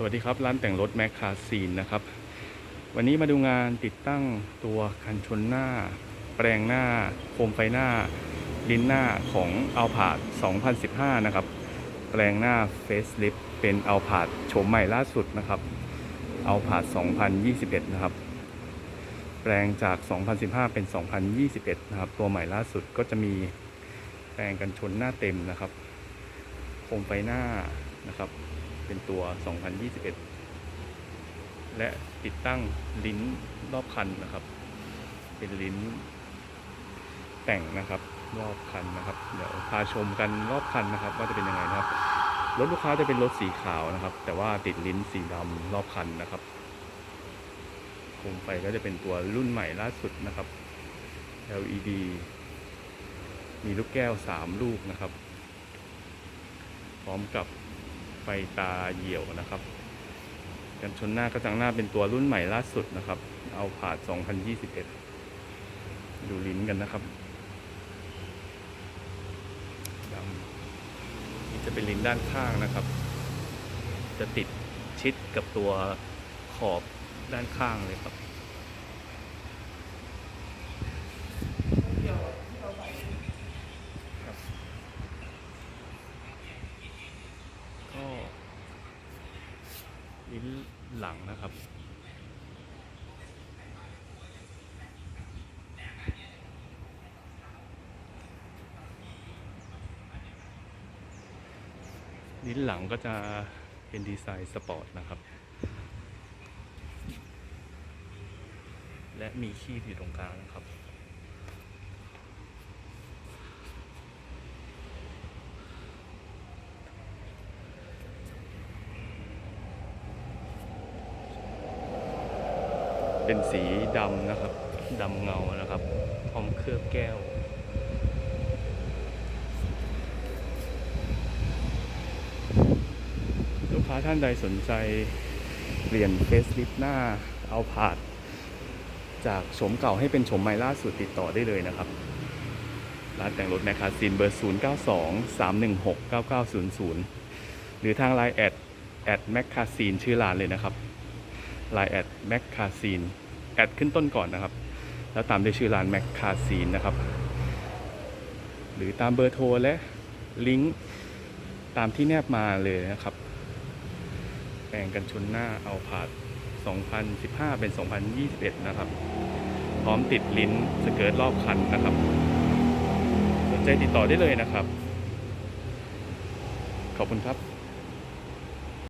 สวัสดีครับ ร้านแต่งรถแมคคาซีนนะครับ วันนี้มาดูงานติดตั้งตัวคันชนหน้า แปลงหน้า โคมไฟหน้า ลิ้นหน้าของเอาผาด2015 นะครับ แปลงหน้าเฟสลิฟเป็นเอาผาดโฉมใหม่ล่าสุดนะครับเอาผาด2021 นะครับ แปลงจาก 2015 เป็น 2021 นะครับ ตัวใหม่ล่าสุดก็จะมีแปลงกันชนหน้าเต็มนะครับ โคมไฟหน้า นะครับ เป็นตัว 2021 และติดตั้งลิ้นรอบคันนะครับ เป็นลิ้นแต่งนะครับรอบคันนะครับ เดี๋ยวพาชมกันรอบคันนะครับ ว่าจะเป็นยังไงนะครับ รถลูกค้าจะเป็นรถสีขาวนะครับ แต่ว่าติดลิ้นสีดำรอบคันนะครับโคมไฟก็จะเป็นตัวรุ่นใหม่ล่าสุดนะครับ LED มีลูกแก้ว 3 ลูกนะครับ พร้อมกับ ฟตาเหี่ยวนะครับ กันชนหน้ากระจังหน้าเป็นตัวรุ่นใหม่ล่าสุดนะครับ เอาผาด 2021 ดูลิ้นกันนะครับดำนี่จะเป็นลิ้นด้านข้างนะครับ จะติดชิดกับตัวขอบด้านข้างเลยครับ ก็ ลิ้นหลังนะครับ ลิ้นหลังก็จะเป็นดีไซน์สปอร์ตนะครับ และมีคีบอยู่ตรงกลางนะครับ เป็นสีดำนะครับดำเงานะครับ พร้อมเคลือบแก้ว ลูกค้าท่านใดสนใจเปลี่ยนเฟซลิฟหน้าเอาผาด จากโฉมเก่าให้เป็นโฉมใหม่ล่าสุดติดต่อได้เลยนะครับร้านแต่งรถแมคคาซินเบอร์ 0 9 2 3 1 6 9 9 0 0 หรือทางไลน์แอดแอดแมคคาซีนชื่อร้านเลยนะครับไลน์แอดแมคคาซีน แอดขึ้นต้นก่อนนะครับ แล้วตามด้วยชื่อร้านแมคคาซีนนะครับ หรือตามเบอร์โทรและลิงก์ตามที่แนบมาเลยนะครับ แปลงกันชนหน้าเอาผาด 2015 เป็น 2021 นะครับ พร้อมติดลิ้นสเกิร์ตรอบคันนะครับ สนใจติดต่อได้เลยนะครับ ขอบคุณครับ